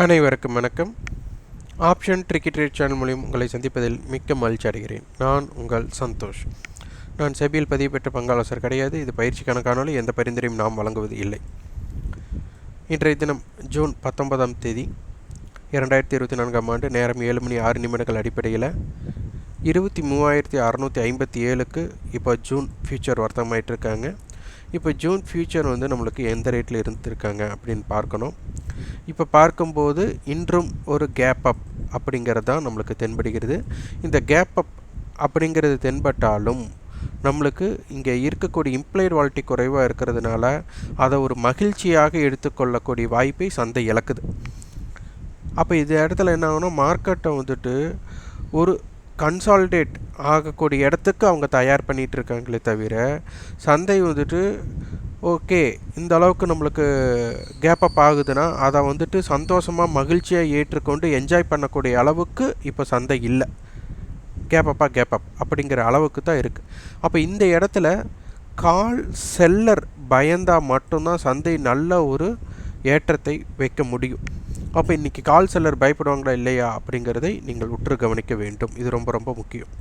அனைவருக்கும் வணக்கம். Option ட்ரிக்கெட் rate channel மூலியம் உங்களை சந்திப்பதில் மிக்க மகிழ்ச்சி அடைகிறேன். நான் உங்கள் சந்தோஷ். நான் செபியில் பதிவு பெற்ற பங்காளசர் கிடையாது. இது பயிற்சிக்கான காணொலி எந்த பரிந்துரையும் நாம் வழங்குவது இல்லை. இன்றைய தினம் ஜூன் பத்தொன்பதாம் தேதி இரண்டாயிரத்தி இருபத்தி நான்காம் ஆண்டு நேரம் ஏழு மணி ஆறு நிமிடங்கள் அடிப்படையில் இருபத்தி மூவாயிரத்தி அறநூற்றி ஐம்பத்தி ஏழுக்கு இப்போ ஜூன் ஃபியூச்சர் வர்த்தகமாயிட்டு இருக்காங்க இப்போ ஜூன் ஃபியூச்சர் வந்து நம்மளுக்கு எந்த ரேட்டில் இருந்திருக்காங்க அப்படின்னு பார்க்கணும். இப்போ பார்க்கும்போது இன்றும் ஒரு கேப் அப் அப்படிங்கிறது தான் நம்மளுக்கு தென்படுகிறது. இந்த கேப் அப் அப்படிங்கிறது தென்பட்டாலும் நம்மளுக்கு இங்கே இருக்கக்கூடிய இம்ப்ளைட் வாலிட்டி குறைவாக இருக்கிறதுனால அதை ஒரு மகிழ்ச்சியாக எடுத்துக்கொள்ளக்கூடிய வாய்ப்பை சந்தை இழக்குது. அப்போ இந்த இடத்துல என்ன ஆகும்னா மார்க்கெட்டை வந்துட்டு ஒரு கன்சால்டேட் ஆகக்கூடிய இடத்துக்கு அவங்க தயார் பண்ணிகிட்டு இருக்காங்களே தவிர சந்தை வந்துட்டு ஓகே இந்த அளவுக்கு நம்மளுக்கு கேப் அப் ஆகுதுன்னா அதை வந்துட்டு சந்தோஷமாக மகிழ்ச்சியாக ஏற்றுக்கொண்டு என்ஜாய் பண்ணக்கூடிய அளவுக்கு இப்போ சந்தை இல்லை. கேப் அப்பா கேப் அப் அப்படிங்கிற அளவுக்கு தான் இருக்குது அப்போ இந்த இடத்துல கால் செல்லர் பயந்தால் மட்டும்தான் சந்தை நல்ல ஒரு ஏற்றத்தை வைக்க முடியும். அப்போ இன்றைக்கி கால் செல்லர் பயப்படுவாங்களா இல்லையா அப்படிங்கிறதை நீங்கள் உற்று கவனிக்க வேண்டும். இது ரொம்ப ரொம்ப முக்கியம்.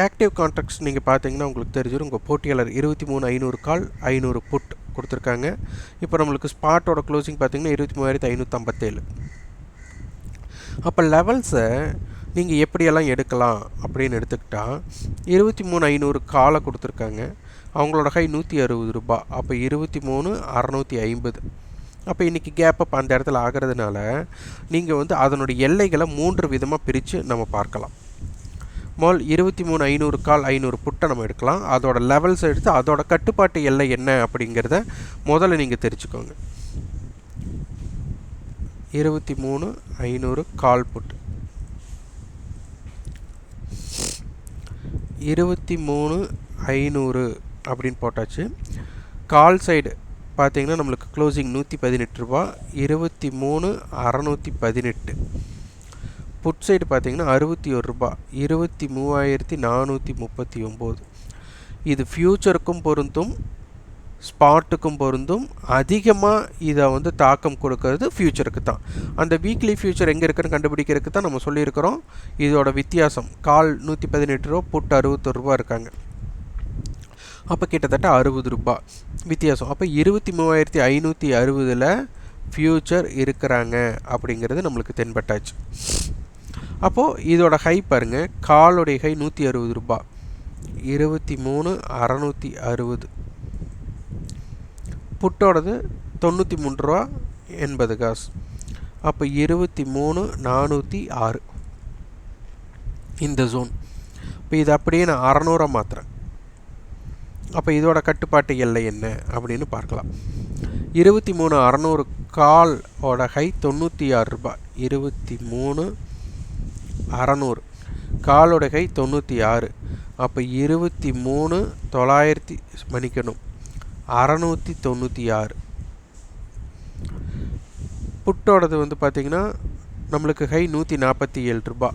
ஆக்டிவ் கான்ட்ராக்ட்ஸ் நீங்கள் பார்த்தீங்கன்னா உங்களுக்கு தெரிஞ்சிடும் உங்கள் போட்டியாளர் இருபத்தி மூணு ஐநூறு கால் ஐநூறு புட் கொடுத்துருக்காங்க. இப்போ நம்மளுக்கு ஸ்பாட்டோட க்ளோசிங் பார்த்தீங்கன்னா இருபத்தி மூவாயிரத்தி ஐநூற்றம்பத்தேழு அப்போ லெவல்ஸை நீங்கள் எப்படியெல்லாம் எடுக்கலாம் அப்படின்னு எடுத்துக்கிட்டால் இருபத்தி மூணு ஐநூறு காலை கொடுத்துருக்காங்க. அவங்களோட ஹை நூற்றி அறுபது ரூபா அப்போ இருபத்தி மூணு அறநூற்றி ஐம்பது. அப்போ இன்றைக்கி கேப் அப் அந்த இடத்துல ஆகிறதுனால நீங்கள் வந்து அதனுடைய எல்லைகளை மூன்று விதமாக பிரித்து நம்ம பார்க்கலாம். முதல் இருபத்தி மூணு ஐநூறு கால் ஐநூறு புட்டை நம்ம எடுக்கலாம். அதோட லெவல்ஸ் எடுத்து அதோட கட்டுப்பாட்டு எல்லை என்ன அப்படிங்கிறத முதல்ல நீங்கள் தெரிஞ்சுக்கோங்க. இருபத்தி மூணு ஐநூறு கால் புட்டு இருபத்தி மூணு ஐநூறு அப்படின்னு போட்டாச்சு. கால் சைடு பார்த்தீங்கன்னா நம்மளுக்கு க்ளோசிங் நூற்றி பதினெட்டு ரூபா இருபத்தி மூணு அறநூற்றி பதினெட்டு. புட் சைடு பார்த்திங்கன்னா அறுபத்தி ஒரு ரூபா. இருபத்தி மூவாயிரத்தி நானூற்றி முப்பத்தி ஒம்பது. இது ஃப்யூச்சருக்கும் பொருந்தும் ஸ்பாட்டுக்கும் பொருந்தும். அதிகமாக இதை வந்து தாக்கம் கொடுக்கறது ஃப்யூச்சருக்கு தான். அந்த வீக்லி ஃப்யூச்சர் எங்கே இருக்குன்னு கண்டுபிடிக்கிறதுக்கு தான் நம்ம சொல்லியிருக்கிறோம். இதோட வித்தியாசம் கால் நூற்றி பதினெட்டு ரூபா புட்டு அறுபத்தொரு ரூபா இருக்காங்க. அப்போ கிட்டத்தட்ட அறுபது ரூபா. வித்தியாசம். அப்போ இருபத்தி மூவாயிரத்தி ஐநூற்றி அறுபதில் ஃப்யூச்சர் இருக்கிறாங்க அப்படிங்கிறது நம்மளுக்கு தென்பட்டாச்சு. அப்போது இதோட ஹை பாருங்கள் காலோடைய ஹை நூற்றி அறுபது ரூபா. இருபத்தி மூணு அறநூற்றி அறுபது. புட்டோடது தொண்ணூற்றி மூன்று ரூபா எண்பது காசு. அப்போ இருபத்தி மூணு நானூற்றி ஆறு. இந்த ஜோன் இப்போ இது அப்படியே நான் அறநூறா மாற்றுறேன் அப்போ இதோட கட்டுப்பாட்டு எல்லை என்ன அப்படின்னு பார்க்கலாம். இருபத்தி மூணு அறநூறு காலோட ஹை தொண்ணூற்றி ஆறு ரூபாய் இருபத்தி மூணு அறநூறு. காலுடைகை ஹை தொண்ணூற்றி ஆறு அப்போ இருபத்தி மூணு தொள்ளாயிரத்தி மன்னிக்கணும். அறநூற்றி தொண்ணூற்றி ஆறு புட்டோடது வந்து பார்த்திங்கன்னா நம்மளுக்கு ஹை நூற்றி நாற்பத்தி ஏழு ரூபா.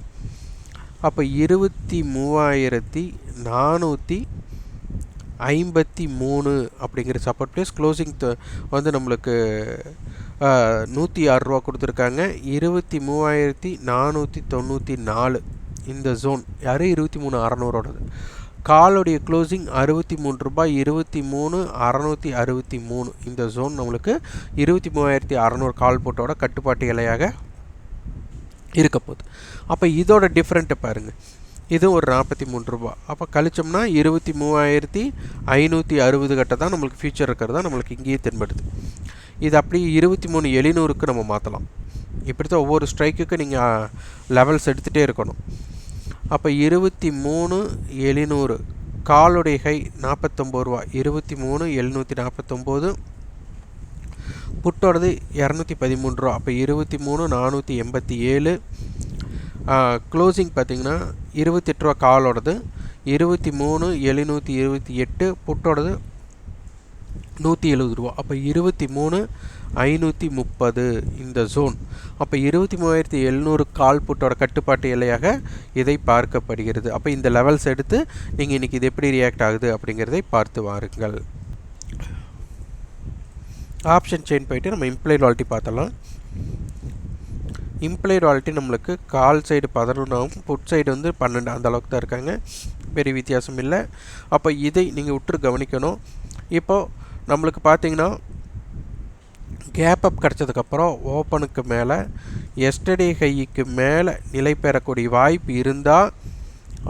அப்போ இருபத்தி மூவாயிரத்தி நானூற்றி ஐம்பத்தி மூணு அப்படிங்கிற சப்போர்ட் ப்ளேஸ் க்ளோசிங் வந்து நம்மளுக்கு நூற்றி ஆறு ரூபா கொடுத்துருக்காங்க. இருபத்தி மூவாயிரத்தி நானூற்றி தொண்ணூற்றி நாலு இந்த ஜோன் யார்? இருபத்தி மூணு அறநூறோடது. காலுடைய க்ளோசிங் அறுபத்தி மூணு ரூபாய் இருபத்தி மூணு அறநூற்றி அறுபத்தி மூணு இந்த ஜோன் நம்மளுக்கு இருபத்தி மூவாயிரத்தி அறநூறு கால் போட்டோட கட்டுப்பாட்டு இலையாக இருக்க போகுது. அப்போ இதோட டிஃப்ரெண்ட்டை பாருங்கள் இதுவும் ஒரு நாற்பத்தி மூணு ரூபா. அப்போ கழிச்சோம்னா இருபத்தி மூவாயிரத்தி ஐநூற்றி அறுபது கட்ட தான் நம்மளுக்கு ஃபியூச்சர் இருக்கிறதா நம்மளுக்கு இங்கேயே தென்படுது. இது அப்படியே இருபத்தி மூணு எழுநூறுக்கு நம்ம மாற்றலாம் இப்படி தான் ஒவ்வொரு ஸ்ட்ரைக்குக்கு நீங்கள் லெவல்ஸ் எடுத்துகிட்டே இருக்கணும். அப்போ இருபத்தி மூணு எழுநூறு காலுடைய ஹை நாற்பத்தொம்பது ரூபா. இருபத்தி மூணு எழுநூற்றி நாற்பத்தொம்போது புட்டோடது இரநூத்தி பதிமூணு ரூபா. அப்போ இருபத்தி மூணு நானூற்றி எண்பத்தி ஏழு க்ளோசிங் பார்த்திங்கன்னா இருபத்தெட்டு ரூபா காலோடது. இருபத்தி மூணு எழுநூற்றி இருபத்தி எட்டு புட்டோடது நூற்றி எழுபது ரூபா. அப்போ இருபத்தி மூணு ஐநூற்றி முப்பது இந்த ஜோன் அப்போ இருபத்தி மூவாயிரத்தி எழுநூறு கால் புட்டோட கட்டுப்பாட்டு எல்லையாக இதை பார்க்கப்படுகிறது. அப்போ இந்த லெவல்ஸ் எடுத்து நீங்கள் இன்றைக்கி இது எப்படி ரியாக்ட் ஆகுது அப்படிங்கிறதை பார்த்து வாருங்கள். ஆப்ஷன் செயின் போயிட்டு நம்ம இம்ப்ளைட் வாலிட்டி பார்த்தலாம் இம்ப்ளைட் வாலிட்டி நம்மளுக்கு கால் சைடு பதினொன்றாகவும் புட் சைடு வந்து பன்னெண்டு அந்த அளவுக்கு தான் இருக்காங்க. பெரிய வித்தியாசம் இல்லை. அப்போ இதை நீங்கள் உற்று கவனிக்கணும். இப்போது நம்மளுக்கு பார்த்தீங்கன்னா கேப் அப் கிடச்சதுக்கப்புறம் ஓப்பனுக்கு மேலே எஸ்டடி ஹைக்கு மேலே நிலை பெறக்கூடிய வாய்ப்பு இருந்தால்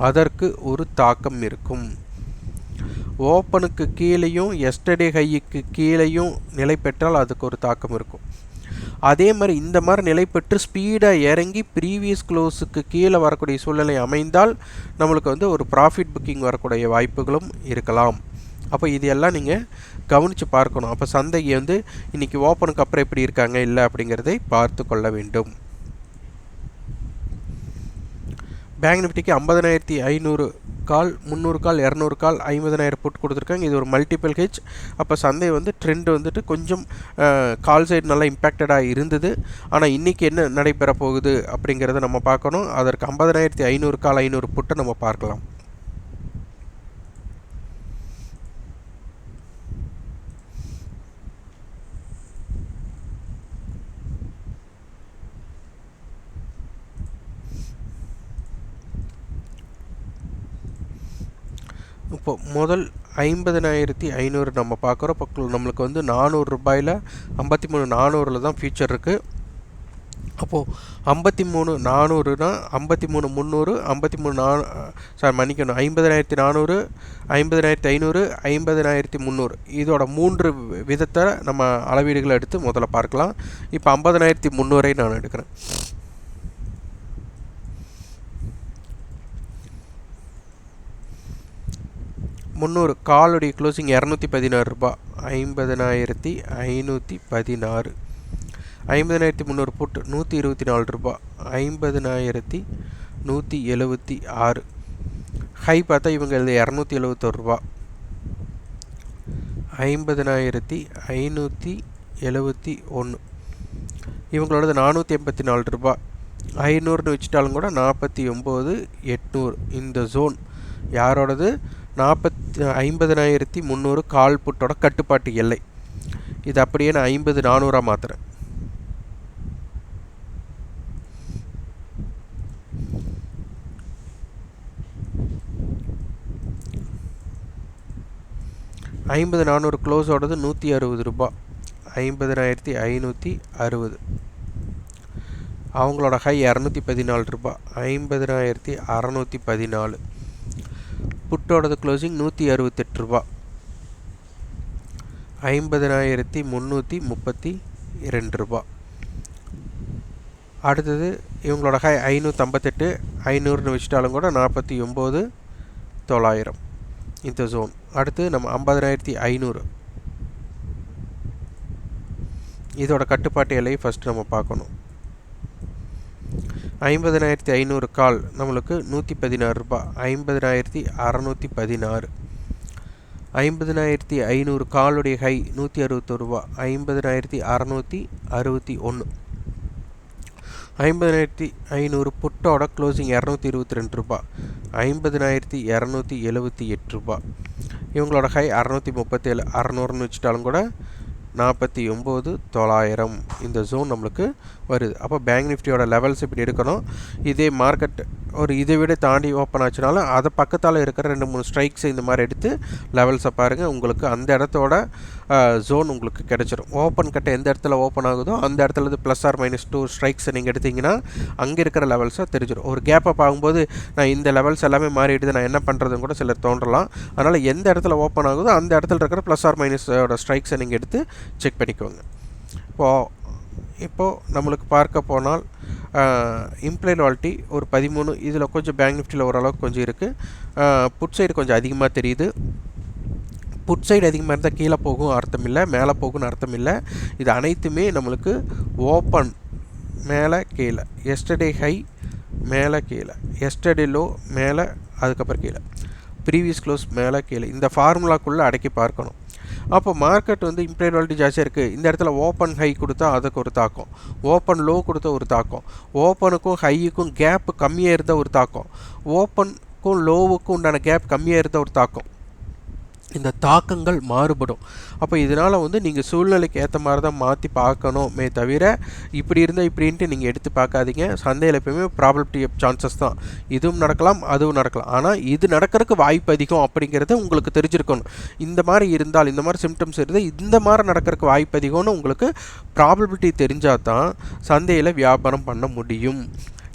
அதற்கு ஒரு தாக்கம் இருக்கும். ஓப்பனுக்கு கீழேயும் எஸ்டடி ஹைக்கு கீழேயும் நிலை பெற்றால் அதுக்கு ஒரு தாக்கம் இருக்கும். அதே மாதிரி இந்த மாதிரி நிலை பெற்று ஸ்பீடாக இறங்கி ப்ரீவியஸ் க்ளோஸுக்கு கீழே வரக்கூடிய சூழ்நிலை அமைந்தால் நம்மளுக்கு வந்து ஒரு ப்ராஃபிட் புக்கிங் வரக்கூடிய வாய்ப்புகளும் இருக்கலாம். அப்போ இது எல்லாம் நீங்கள் கவனித்து பார்க்கணும். அப்போ சந்தைக்கு வந்து இன்றைக்கி ஓப்பனுக்கு அப்புறம் எப்படி இருக்காங்க இல்லை அப்படிங்கிறதை பார்த்து கொள்ள வேண்டும். பேங்க் நிஃப்டிக்கு ஐம்பதனாயிரத்தி ஐநூறு கால் முந்நூறு கால் இரநூறு கால் ஐம்பதனாயிரம் போட்டு கொடுத்துருக்காங்க. இது ஒரு மல்டிபிள் ஹெச் அப்போ சந்தை வந்து ட்ரெண்ட் வந்துட்டு கொஞ்சம் கால் சைடு நல்லா இம்பேக்டடாக இருந்தது. ஆனால் இன்றைக்கி என்ன நடைபெற போகுது அப்படிங்கிறத நம்ம பார்க்கணும். அதற்கு ஐம்பதனாயிரத்தி ஐநூறு கால் ஐநூறு புட்டை நம்ம பார்க்கலாம். இப்போ முதல் ஐம்பதனாயிரத்தி ஐநூறு நம்ம பார்க்குறோம். இப்போ நம்மளுக்கு வந்து நானூறு ரூபாயில் ஐம்பத்தி மூணு நானூறில் தான் ஃபியூச்சர் இருக்குது அப்போது ஐம்பத்தி மூணு நானூறுனா ஐம்பத்தி மூணு முந்நூறு ஐம்பத்தி மூணு நா சார் மன்னிக்கணும். ஐம்பதனாயிரத்தி நானூறு ஐம்பதனாயிரத்தி ஐநூறு ஐம்பதனாயிரத்தி முந்நூறு. இதோட மூன்று விதத்தை நம்ம அளவீடுகளை எடுத்து முதல்ல பார்க்கலாம். இப்போ ஐம்பதனாயிரத்தி முந்நூறை நான் எடுக்கிறேன். முந்நூறு காலுடைய க்ளோசிங் இரநூத்தி பதினாறு ரூபா. ஐம்பதனாயிரத்தி ஐநூற்றி பதினாறு. ஐம்பதனாயிரத்தி முந்நூறு போட்டு நூற்றி இருபத்தி நாலு ரூபா. ஐம்பதனாயிரத்தி நூற்றி எழுபத்தி ஆறு. ஹை பார்த்தா இவங்க இது இரநூத்தி எழுபத்தொரு ரூபா. ஐம்பதனாயிரத்தி ஐநூற்றி எழுபத்தி ஒன்று. இவங்களோடது நானூற்றி எண்பத்தி நாலு ரூபா. ஐநூறுன்னு வச்சுட்டாலும் கூட நாற்பத்தி ஒம்பது எட்நூறு இந்த ஜோன் யாரோடது? நாற்பத்தி ஐம்பதனாயிரத்தி முந்நூறு கால் புட்டோட கட்டுப்பாட்டு எல்லை. இது அப்படியே நான் ஐம்பது நானூறாக மாற்றுறேன் ஐம்பது நானூறு க்ளோஸோடது நூற்றி அறுபது ரூபா. ஐம்பதனாயிரத்தி ஐநூற்றி அறுபது. அவங்களோட ஹை இரநூத்தி பதினாலு ரூபா. ஐம்பதனாயிரத்தி அறநூற்றி பதினாலு. புட்டோடது க்ளோசிங் நூற்றி அறுபத்தெட்டு ரூபா. ஐம்பதனாயிரத்தி முந்நூற்றி முப்பத்தி இரண்டு ரூபா. அடுத்தது இவங்களோட ஹை ஐநூற்றம்பத்தெட்டு ஐநூறுன்னு வச்சுட்டாலும் கூட நாற்பத்தி ஒம்பது தொள்ளாயிரம். இந்த ஜோன் அடுத்து நம்ம ஐம்பதனாயிரத்தி ஐநூறு. இதோட கட்டுப்பாட்டு எல்லையை ஃபஸ்ட்டு நம்ம பார்க்கணும். ஐம்பதனாயிரத்தி ஐநூறு கால் நம்மளுக்கு நூற்றி பதினாறு ரூபாய் ஐம்பதனாயிரத்தி அறநூற்றி பதினாறு. ஐம்பதனாயிரத்தி ஐநூறு காலுடைய ஹை நூற்றி அறுபத்தொரு ரூபா. ஐம்பதனாயிரத்தி அறநூற்றி அறுபத்தி ஒன்று ஐம்பதனாயிரத்தி ஐநூறு புட்டோட க்ளோசிங் இரநூத்தி இருபத்தி ரெண்டு ரூபா. ஐம்பதனாயிரத்தி இரநூத்தி எழுபத்தி எட்டு ரூபா. இவங்களோட ஹை அறநூற்றி முப்பத்தேழு. அறநூறுன்னு வச்சுட்டாலும் கூட நாற்பத்தி ஒம்பது தொள்ளாயிரம். இந்த ஜோன் நம்மளுக்கு வருது. அப்போ பேங்க் நிஃப்டியோட லெவல்ஸ் இப்படி எடுக்கணும். இதே மார்க்கெட் ஒரு இதை விட தாண்டி ஓப்பன் ஆச்சுனாலும் அதை பக்கத்தால் இருக்கிற ரெண்டு மூணு ஸ்ட்ரைக்ஸ் இந்த மாதிரி எடுத்து லெவல்ஸை பாருங்கள் உங்களுக்கு அந்த இடத்தோட ஜோன் உங்களுக்கு கிடச்சிரும். ஓப்பன் கட்ட எந்த இடத்துல ஓப்பன் ஆகுதோ அந்த இடத்துல இருந்து ப்ளஸ் ஆர் மைனஸ் டூ ஸ்ட்ரைக்ஸை நீங்கள் எடுத்தீங்கன்னா அங்கே இருக்கிற லெவல்ஸை தெரிஞ்சிடும் ஒரு கேப் அப் ஆகும்போது நான் இந்த லெவல்ஸ் எல்லாமே மாறிடுது நான் என்ன பண்ணுறதுன்னு கூட சிலர் தோன்றலாம். அதனால் எந்த இடத்துல ஓப்பன் ஆகுதோ அந்த இடத்துல இருக்கிற ப்ளஸ் ஆர் மைனஸோட ஸ்ட்ரைக்ஸை நீங்கள் எடுத்து செக் பண்ணிக்கோங்க. இப்போது இப்போது நம்மளுக்கு பார்க்க போனால் இம்ப்ளைட் வால்ட்டி ஒரு பதிமூணு இதில் கொஞ்சம் பேங்க் நிஃப்டியில் ஓரளவுக்கு கொஞ்சம் இருக்குது புட் சைடு கொஞ்சம் அதிகமாக தெரியுது. புட் சைடு அதிகமாக இருந்தால் கீழே போகும் அர்த்தம் இல்லை மேலே போகும்னு அர்த்தம் இல்லை. இது அனைத்துமே நம்மளுக்கு ஓப்பன் மேலே கீழே எஸ்டர்டே ஹை மேலே கீழே எஸ்டர்டே லோ மேலே அதுக்கப்புறம் கீழே. ப்ரீவியஸ் க்ளோஸ் மேலே கீழே. இந்த ஃபார்முலாக்குள்ளே அடக்கி பார்க்கணும். அப்போ மார்க்கெட் வந்து இம்ப்ளைட் வாலிட்டி ஜாஸ்தியாக இருக்குது இந்த இடத்துல ஓப்பன் ஹை கொடுத்தா அதுக்கு ஒரு தாக்கம். ஓப்பன் லோ கொடுத்த ஒரு தாக்கம். ஓப்பனுக்கும் ஹையுக்கும் கேப் கம்மியாக இருந்த ஒரு தாக்கம். ஓப்பனுக்கும் லோவுக்கும் உண்டான கேப் கம்மியாக இருந்த ஒரு தாக்கம். இந்த தாக்கங்கள் மாறுபடும். அப்போ இதனால் வந்து நீங்கள் சூழ்நிலைக்கு ஏற்ற மாதிரி தான் மாற்றி பார்க்கணுமே தவிர இப்படி இருந்தால் இப்படின்ட்டு நீங்கள் எடுத்து பார்க்காதீங்க. சந்தையில் எப்பயுமே ப்ராபபிலிட்டி ஆஃப் சான்சஸ் தான். இதுவும் நடக்கலாம் அதுவும் நடக்கலாம். ஆனால் இது நடக்கிறதுக்கு வாய்ப்பு அதிகம் அப்படிங்கிறது உங்களுக்கு தெரிஞ்சிருக்கணும். இந்த மாதிரி இருந்தால் இந்த மாதிரி சிம்டம்ஸ் இருந்தால் இந்த மாதிரி நடக்கிறதுக்கு வாய்ப்பு அதிகம்னு உங்களுக்கு ப்ராபபிலிட்டி தெரிஞ்சால் தான் சந்தையில் வியாபாரம் பண்ண முடியும்.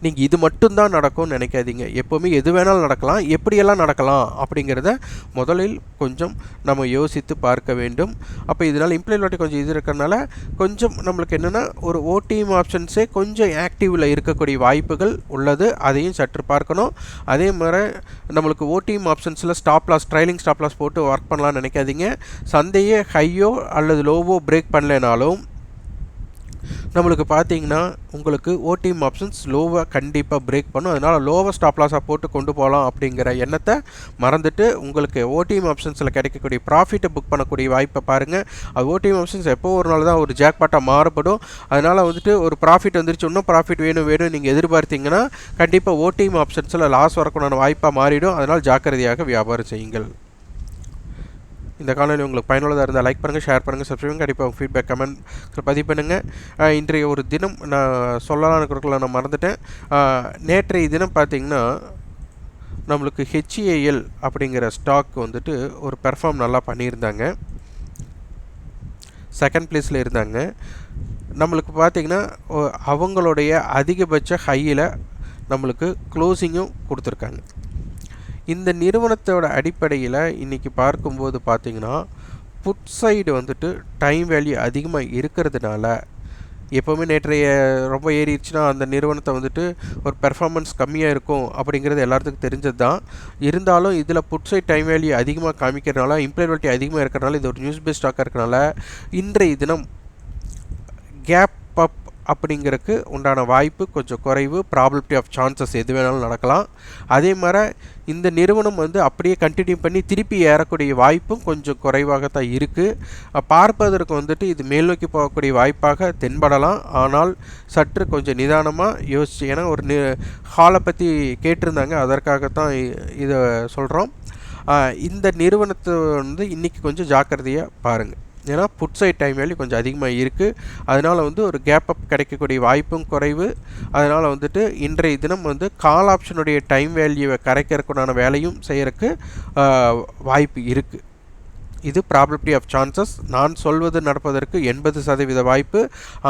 நீங்கள் இது மட்டும்தான் நடக்கும்னு நினைக்காதீங்க. எப்போவுமே எது வேணாலும் நடக்கலாம். எப்படியெல்லாம் நடக்கலாம் அப்படிங்கிறத முதலில் கொஞ்சம் நம்ம யோசித்து பார்க்க வேண்டும். அப்போ இதனால் இம்ப்ளாய்மெண்ட் கொஞ்சம் இது இருக்கிறனால கொஞ்சம் நம்மளுக்கு என்னென்னா ஒரு ஓடிஎம் ஆப்ஷன்ஸே கொஞ்சம் ஆக்டிவில் இருக்கக்கூடிய வாய்ப்புகள் உள்ளது. அதையும் சற்று பார்க்கணும். அதே மாதிரி நம்மளுக்கு OTM ஆப்ஷன்ஸில் stop loss trailing stop loss போட்டு ஒர்க் பண்ணலாம்னு நினைக்காதீங்க. சந்தையே ஹையோ அல்லது லோவோ பிரேக் பண்ணலைனாலும் நம்மளுக்கு பார்த்தீங்கன்னா உங்களுக்கு ஓடிஎம் ஆப்ஷன்ஸ் லோவாக கண்டிப்பாக பிரேக் பண்ணும். அதனால் லோவாக ஸ்டாப் லாஸாக போட்டு கொண்டு போகலாம் அப்படிங்கிற எண்ணத்தை மறந்துட்டு உங்களுக்கு ஓடிஎம் ஆப்ஷன்ஸில் கிடைக்கக்கூடிய ப்ராஃபிட்டை புக் பண்ணக்கூடிய வாய்ப்பை பாருங்கள் அது ஓடிஎம் ஆப்ஷன்ஸ் எப்போ ஒரு நாள் தான் ஒரு ஜாக்பாட்டாக மாறுபடும். அதனால் வந்துட்டு ஒரு ப்ராஃபிட் வந்துருச்சு இன்னும் ப்ராஃபிட் வேணும் வேணும் நீங்கள் எதிர்பார்த்தீங்கன்னா கண்டிப்பாக ஓடிஎம் ஆப்ஷன்ஸில் லாஸ் வரக்கூடான வாய்ப்பாக மாறிடும். அதனால் ஜாக்கிரதையாக வியாபாரம் செய்யுங்கள். இந்த காணொலி உங்களுக்கு பயனுள்ளதாக இருந்தால் லைக் பண்ணுங்கள் ஷேர் பண்ணுங்கள் சப்ஸ்கிரைப் கண்டிப்பாக உங்கள் ஃபீட்பேக் கமெண்ட் பதிவு பண்ணுங்கள் இன்றைய ஒரு தினம் நான் சொல்லலாம்னு கொடுக்கல நான் மறந்துட்டேன். நேற்றைய தினம் பார்த்திங்கன்னா நம்மளுக்கு ஹெச்ஏஎல் அப்படிங்கிற ஸ்டாக் வந்துட்டு ஒரு பெர்ஃபார்ம் நல்லா பண்ணியிருந்தாங்க. செகண்ட் ப்ளேஸில் இருந்தாங்க. நம்மளுக்கு பார்த்திங்கன்னா அவங்களுடைய அதிகபட்ச ஹையில் நம்மளுக்கு க்ளோசிங்கும் கொடுத்துருக்காங்க. இந்த நிறுவனத்தோட அடிப்படையில் இன்றைக்கி பார்க்கும்போது பார்த்திங்கன்னா புட் சைடு வந்துட்டு டைம் வேல்யூ அதிகமாக இருக்கிறதுனால எப்போவுமே நேற்றைய ரொம்ப ஏறிடுச்சுன்னா அந்த நிறுவனத்தை வந்துட்டு ஒரு பெர்ஃபார்மன்ஸ் கம்மியாக இருக்கும் அப்படிங்கிறது எல்லாத்துக்கும் தெரிஞ்சது தான் இருந்தாலும் இதில் புட் சைட் டைம் வேல்யூ அதிகமாக காமிக்கிறதுனால இம்ப்ளாய்பிலிட்டி அதிகமாக இருக்கிறனால இது ஒரு நியூஸ் பேஸ்டாக இருக்கிறனால இன்றைய தினம் கேப் அப் அப்படிங்கிறதுக்கு உண்டான வாய்ப்பு கொஞ்சம் குறைவு ப்ராபிலிட்டி ஆஃப் சான்சஸ் எது வேணாலும் நடக்கலாம். அதே மாதிரி இந்த நிறுவனம் வந்து அப்படியே கண்டினியூ பண்ணி திருப்பி ஏறக்கூடிய வாய்ப்பும் கொஞ்சம் குறைவாக தான் இருக்குது பார்ப்பதற்கு வந்துட்டு இது மேல் நோக்கி போகக்கூடிய வாய்ப்பாக தென்படலாம். ஆனால் சற்று கொஞ்சம் நிதானமாக யோசிச்சு ஏன்னா ஒரு நி ஹாலை பற்றி கேட்டிருந்தாங்க அதற்காகத்தான் இதை சொல்கிறோம் இந்த நிறுவனத்தை வந்து இன்றைக்கி கொஞ்சம் ஜாக்கிரதையாக பாருங்கள் ஏன்னா புட் சைட் டைம் வேல்யூ கொஞ்சம் அதிகமாக இருக்குது அதனால் வந்து ஒரு கேப் அப் கிடைக்கக்கூடிய வாய்ப்பும் குறைவு. அதனால் வந்துட்டு இன்றைய தினம் வந்து கால் ஆப்ஷனுடைய டைம் வேல்யூவை கரைக்கிறதுக்குண்டான வேலையும் செய்கிறதுக்கு வாய்ப்பு இருக்குது இது ப்ராபபிலிட்டி ஆஃப் சான்சஸ் நான் சொல்வது நடப்பதற்கு எண்பது சதவீத வாய்ப்பு.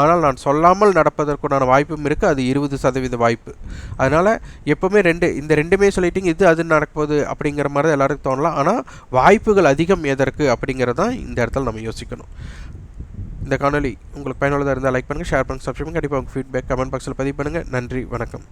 ஆனால் நான் சொல்லாமல் நடப்பதற்குண்டான வாய்ப்பும் இருக்குது அது இருபது சதவீத வாய்ப்பு. அதனால் எப்போவுமே ரெண்டு இந்த ரெண்டுமே சொல்லிட்டிங்க இது அது நடக்கும்போது அப்படிங்கிற மாதிரி தான் எல்லாருக்கும் தோணலாம். ஆனால் வாய்ப்புகள் அதிகம் எதற்கு அப்படிங்கிறது தான் இந்த இடத்துல நம்ம யோசிக்கணும். இந்த காணொலி உங்களுக்கு பயனுள்ளதாக இருந்தால் லைக் பண்ணுங்கள் ஷேர் பண்ணுங்கள் சப்ஸ்கிரைப் கண்டிப்பாக உங்கள் ஃபீட்பேக் கமெண்ட் பாக்ஸில் பதிவு பண்ணுங்கள் நன்றி வணக்கம்.